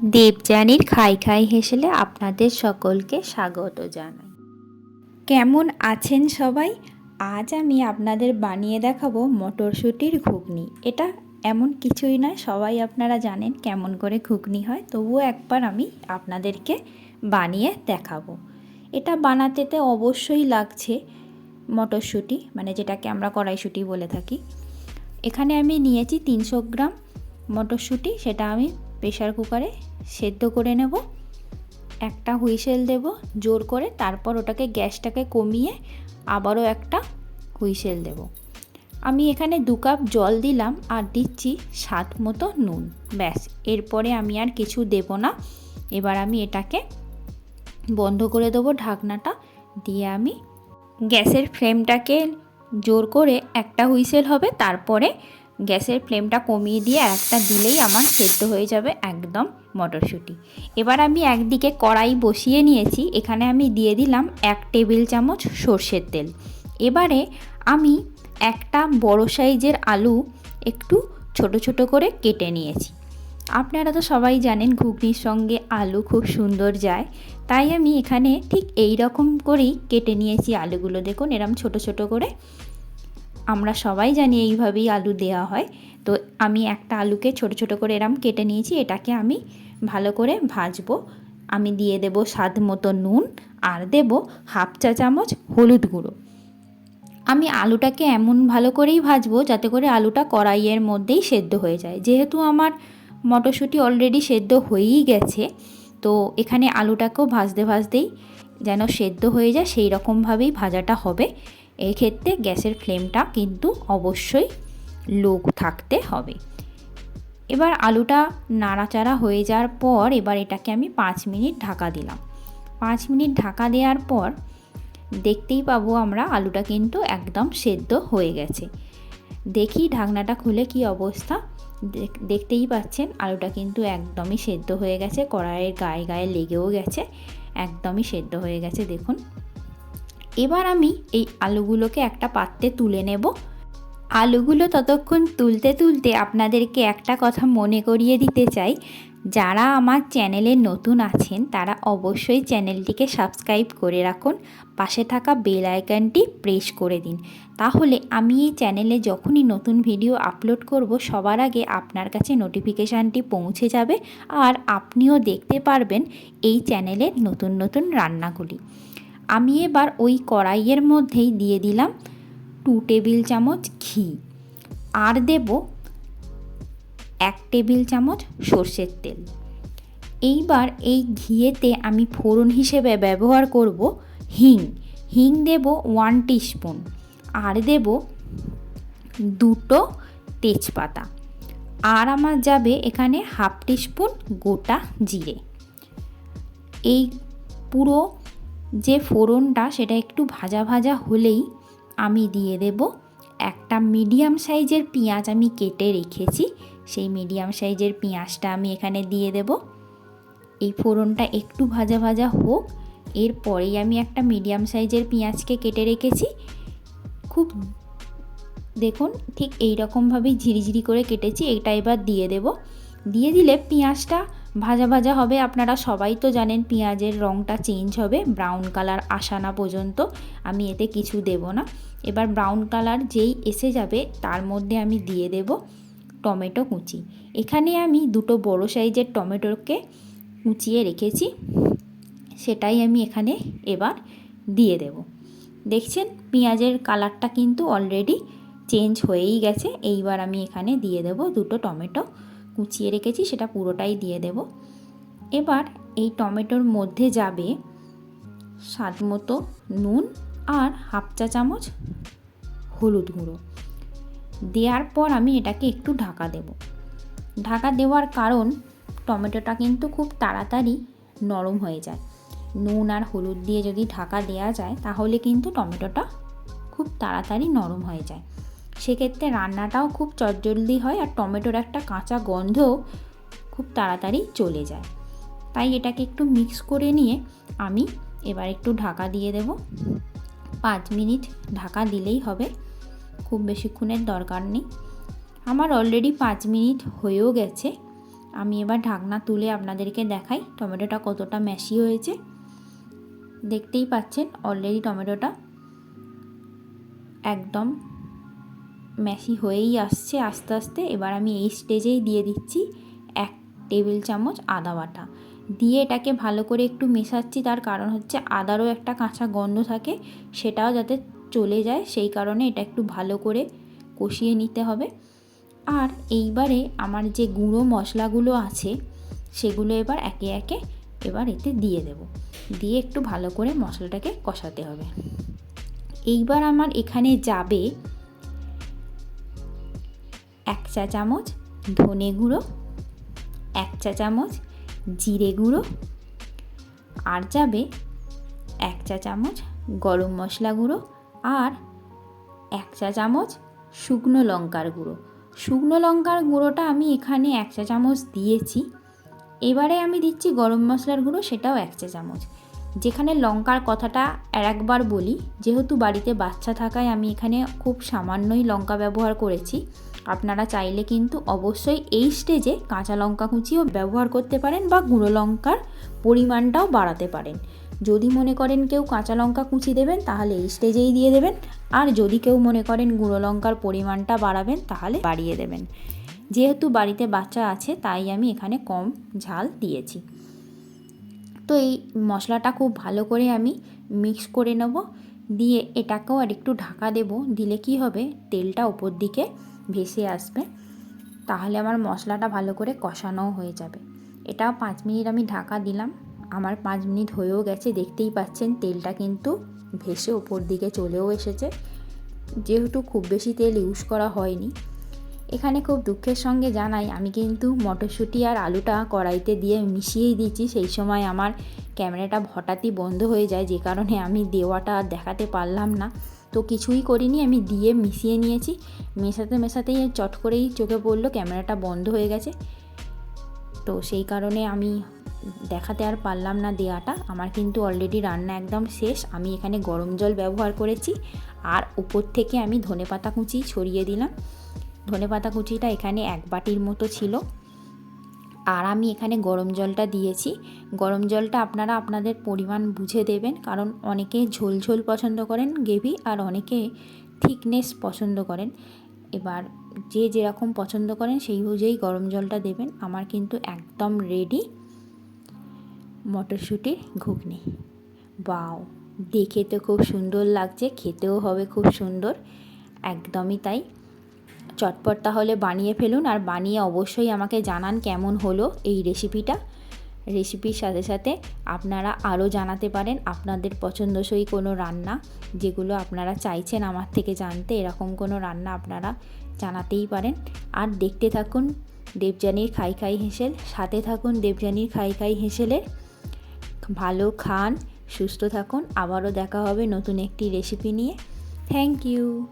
দেবযানীর খাই খাই হেসেলে আপনাদের সকলকে স্বাগত জানাই। কেমন আছেন সবাই? আজ আমি আপনাদের বানিয়ে দেখাবো মটরশুঁটির ঘুগনি। এটা এমন কিছুই নয়, সবাই আপনারা জানেন কেমন করে ঘুগনি হয়, তবুও একবার আমি আপনাদেরকে বানিয়ে দেখাবো। এটা বানাতেতে অবশ্যই লাগছে মটরশুঁটি মানে যেটাকে আমরা কড়াইশুঁটি বলে থাকি। এখানে আমি নিয়েছি তিনশো গ্রাম মটরশুঁটি, সেটা আমি প্রেশার কুকারে সেদ্ধ করে নেব। একটা হুইসেল দেব জোর করে, তারপর ওটাকে গ্যাসটাকে কমিয়ে আবারও একটা হুইসেল দেব। আমি এখানে দু কাপ জল দিলাম আর দিচ্ছি স্বাদ মতো নুন। ব্যাস, এরপরে আমি আর কিছু দেব না। এবার আমি এটাকে বন্ধ করে দেবো ঢাকনাটা। দিয়ে আমি গ্যাসের ফ্লেমটাকে জোর করে একটা হুইসেল হবে, তারপরে গ্যাসের ফ্লেমটা কমিয়ে দিয়ে একটা দিলেই আমার সেদ্ধ হয়ে যাবে একদম মটরশুঁটি। এবার আমি একদিকে কড়াই বসিয়ে নিয়েছি, এখানে আমি দিয়ে দিলাম এক টেবিল চামচ সর্ষের তেল। এবারে আমি একটা বড় সাইজের আলু একটু ছোট ছোট করে কেটে নিয়েছি। আপনারা তো সবাই জানেন ঘুগনির সঙ্গে আলু খুব সুন্দর যায়, তাই আমি এখানে ঠিক এই রকম করেই কেটে নিয়েছি আলুগুলো। দেখুন, এরম ছোট ছোট করে আমরা সবাই জানি এইভাবেই আলু দেওয়া হয়। তো আমি একটা আলুকে ছোট ছোট করে এরম কেটে নিয়েছি, এটাকে আমি ভালো করে ভাজবো। আমি দিয়ে দেব স্বাদ মতো নুন আর দেব হাফ চা চামচ হলুদ গুঁড়ো। আমি আলুটাকে এমন ভালো করেই ভাজবো যাতে করে আলুটা কড়াইয়ের মধ্যেই সেদ্ধ হয়ে যায়। যেহেতু আমার মটরশুঁটি অলরেডি সেদ্ধ হয়েই গেছে, তো এখানে আলুটাকেও ভাজতে ভাজতেই যেন সেদ্ধ হয়ে যায়, সেই রকমভাবেই ভাজাটা হবে। এই ক্ষেত্রে গ্যাসের ফ্লেমটা কিন্তু অবশ্যই লো থাকতে হবে। এবার আলুটা নাড়াচাড়া হয়ে যাওয়ার পর এবার এটাকে আমি পাঁচ মিনিট ঢাকা দিলাম। পাঁচ মিনিট ঢাকা দেওয়ার পর দেখতেই পাবো আমরা আলুটা কিন্তু একদম সেদ্ধ হয়ে গেছে। দেখি ঢাকনাটা খুলে কি অবস্থা। দেখতেই পাচ্ছেন আলুটা কিন্তু একদমই সেদ্ধ হয়ে গেছে, কড়াইয়ের গায়ে গায়ে লেগেও গেছে, একদমই সেদ্ধ হয়ে গেছে, দেখুন। এবার আমি এই আলুগুলোকে একটা পাত্রে তুলে নেব। আলুগুলো ততক্ষণ তুলতে তুলতে আপনাদেরকে একটা কথা মনে করিয়ে দিতে চাই। যারা আমার চ্যানেলে নতুন আছেন, তারা অবশ্যই চ্যানেলটিকে সাবস্ক্রাইব করে রাখুন। পাশে থাকা বেল আইকনটি প্রেস করে দিন। তাহলে আমি এই চ্যানেলে যখনই নতুন ভিডিও আপলোড করব, সবার আগে আপনার কাছে নোটিফিকেশানটি পৌঁছে যাবে। আর আপনিও দেখতে পারবেন এই চ্যানেলের নতুন নতুন রান্নাগুলি। আমি এবার ওই কড়াইয়ের মধ্যেই দিয়ে দিলাম টু টেবিল চামচ ঘি। আর দেব এক টেবিল চামচ সর্ষের তেল। এইবার এই ঘিয়েতে আমি ফোড়ন হিসেবে ব্যবহার করব হিং। হিং দেব ওয়ান টিস্পুন আর দেব দুটো তেজপাতা। আর আমার যাবে এখানে হাফ টিস্পুন গোটা জিরে। এই পুরো যে ফোড়নটা সেটা একটু ভাজা ভাজা হলেই আমি দিয়ে দেব। একটা মিডিয়াম সাইজের পেঁয়াজ আমি কেটে রেখেছি, সেই মিডিয়াম সাইজের পেঁয়াজটা আমি এখানে দিয়ে দেব। এই ফোড়নটা একটু ভাজা ভাজা হোক, এরপরেই আমি একটা মিডিয়াম সাইজের পেঁয়াজকে কেটে রেখেছি। খুব দেখুন, ঠিক এই রকমভাবেই ঝিরিঝিরি করে কেটেছি, এটা এবার দিয়ে দেব। দিয়ে দিলে পেঁয়াজটা ভাজা ভাজা হবে, আপনারা সবাই তো জানেন পেঁয়াজের রঙটা চেঞ্জ হবে ব্রাউন কালার আসা না পর্যন্ত, আমি এতে কিছু দেব না। এবার ব্রাউন কালার যেই এসে যাবে, তার মধ্যে আমি দিয়ে দেব টমেটো কুচি। এখানে আমি দুটো বড় সাইজের টমেটোকে কুচিয়ে রেখেছি, সেটাই আমি এখানে এবার দিয়ে দেব। দেখছেন, পেঁয়াজের কালারটা কিন্তু অলরেডি চেঞ্জ হয়েই গেছে, এইবার আমি এখানে দিয়ে দেব দুটো টমেটো কুচিয়ে রেখেছি, সেটা পুরোটাই দিয়ে দেব। এবার এই টমেটোর মধ্যে যাবে স্বাদ মতো নুন আর হাফ চা চামচ হলুদ গুঁড়ো। দেওয়ার পর আমি এটাকে একটু ঢাকা দেব। ঢাকা দেওয়ার কারণ টমেটোটা কিন্তু খুব তাড়াতাড়ি নরম হয়ে যায়। নুন আর হলুদ দিয়ে যদি ঢাকা দেওয়া যায়, তাহলে কিন্তু টমেটোটা খুব তাড়াতাড়ি নরম হয়ে যায়। সেক্ষেত্রে রান্নাটাও খুব চটজলদি হয় আর টমেটোর একটা কাঁচা গন্ধও খুব তাড়াতাড়ি চলে যায়। তাই এটাকে একটু মিক্স করে নিয়ে আমি এবার একটু ঢাকা দিয়ে দেব। পাঁচ মিনিট ঢাকা দিলেই হবে, খুব বেশিক্ষণের দরকার নেই। আমার অলরেডি পাঁচ মিনিট হয়েও গেছে, আমি এবার ঢাকনা তুলে আপনাদেরকে দেখাই টমেটোটা কতটা ম্যাশি হয়েছে। দেখতেই পাচ্ছেন অলরেডি টমেটোটা একদম ম্যাশি হয়েই আসছে, আস্তে আস্তে। এবার আমি এই স্টেজেই দিয়ে দিচ্ছি এক টেবিল চামচ আদা বাটা। দিয়ে এটাকে ভালো করে একটু মেশাচ্ছি, তার কারণ হচ্ছে আদারও একটা কাঁচা গন্ধ থাকে, সেটাও যাতে চলে যায়, সেই কারণে এটা একটু ভালো করে কষিয়ে নিতে হবে। আর এইবারে আমার যে গুঁড়ো মশলাগুলো আছে, সেগুলো এবার একে একে এবার এতে দিয়ে দেব। দিয়ে একটু ভালো করে মশলাটাকে কষাতে হবে। এইবার আমার এখানে যাবে এক চা চামচ ধনে গুঁড়ো, এক চা চামচ জিরে গুঁড়ো। আর যাবে এক চা চামচ গরম মশলা গুঁড়ো আর এক চা চামচ শুকনো লঙ্কার গুঁড়ো। শুকনো লঙ্কার গুঁড়োটা আমি এখানে এক চা চামচ দিয়েছি। এবারে আমি দিচ্ছি গরম মশলার গুঁড়ো, সেটাও এক চা চামচ। যেখানে লঙ্কার কথাটা আর একবার বলি, যেহেতু বাড়িতে বাচ্চা থাকায় আমি এখানে খুব সামান্যই লঙ্কা ব্যবহার করেছি। আপনারা চাইলে কিন্তু অবশ্যই এই স্টেজে কাঁচা লঙ্কা কুচিও ব্যবহার করতে পারেন বা গুঁড়ো লঙ্কার পরিমাণটাও বাড়াতে পারেন। যদি মনে করেন কেউ কাঁচা লঙ্কা কুচি দেবেন, তাহলে এই স্টেজেই দিয়ে দেবেন। আর যদি কেউ মনে করেন গুঁড়ো লঙ্কার পরিমাণটা বাড়াবেন, তাহলে বাড়িয়ে দেবেন। যেহেতু বাড়িতে বাচ্চা আছে, তাই আমি এখানে কম ঝাল দিয়েছি। তো এই মশলাটা খুব ভালো করে আমি মিক্স করে নেব। দিয়ে এটাকেও আর একটু ঢাকা দেব। দিলে কি হবে? তেলটা ওপর দিকে ভেসে আসবে, তাহলে আমার মশলাটা ভালো করে কষানোও হয়ে যাবে। এটাও পাঁচ মিনিট আমি ঢাকা দিলাম। আমার পাঁচ মিনিট হয়েও গেছে, দেখতেই পাচ্ছেন তেলটা কিন্তু ভেসে ওপর দিকে চলেও এসেছে। যেহেতু খুব বেশি তেল ইউজ করা হয়নি। এখানে খুব দুঃখের সঙ্গে জানাই, আমি কিন্তু মটরশুঁটি আর আলুটা কড়াইতে দিয়ে মিশিয়েই দিচ্ছি সেই সময় আমার ক্যামেরাটা হঠাৎই বন্ধ হয়ে যায়, যে কারণে আমি দেওয়াটা দেখাতে পারলাম না। তো কিছুই করিনি, আমি দিয়ে মিশিয়ে নিয়েছি। মেশাতে মেশাতেই চট করেই চোখে পড়ল, ক্যামেরাটা বন্ধ হয়ে গেছে। তো সেই কারণে আমি দেখাতে আর পারলাম না দেওয়াটা আমার কিন্তু অলরেডি রান্না একদম শেষ। আমি এখানে গরম জল ব্যবহার করেছি। আর উপর থেকে আমি ধনে পাতা কুচি ছড়িয়ে দিলাম। ধনে পাতা কুচিটা এখানে এক বাটির মতো ছিল। আর আমি এখানে গরম জলটা দিয়েছি। গরম জলটা আপনারা আপনাদের পরিমাণ বুঝে দেবেন, কারণ অনেকে ঝোল ঝোল পছন্দ করেন গ্রেভি আর অনেকে থিকনেস পছন্দ করেন। এবার যে যেরকম পছন্দ করেন সেই অনুযায়ী গরম জলটা দেবেন। আমার কিন্তু একদম রেডি মটরশুঁটির ঘুগনি। বাও দেখে তো খুব সুন্দর লাগছে, খেতেও হবে খুব সুন্দর। একদমই তাই। চটপট তাহলে বানিয়ে ফেলুন আর বানিয়ে অবশ্যই আমাকে জানান কেমন হলো এই রেসিপিটা রেসিপির সাথে সাথে আপনারা আরও জানাতে পারেন আপনাদের পছন্দসই কোনো রান্না, যেগুলো আপনারা চাইছেন আমার থেকে জানতে এরকম কোনো রান্না আপনারা জানাতেই পারেন। আর দেখতে থাকুন দেবযানীর খাই খাই হেসেল, সাথে থাকুন দেবযানীর খাই খাই হেসেলের ভালো খান, সুস্থ থাকুন, আবারও দেখা হবে নতুন একটি রেসিপি নিয়ে। Thank you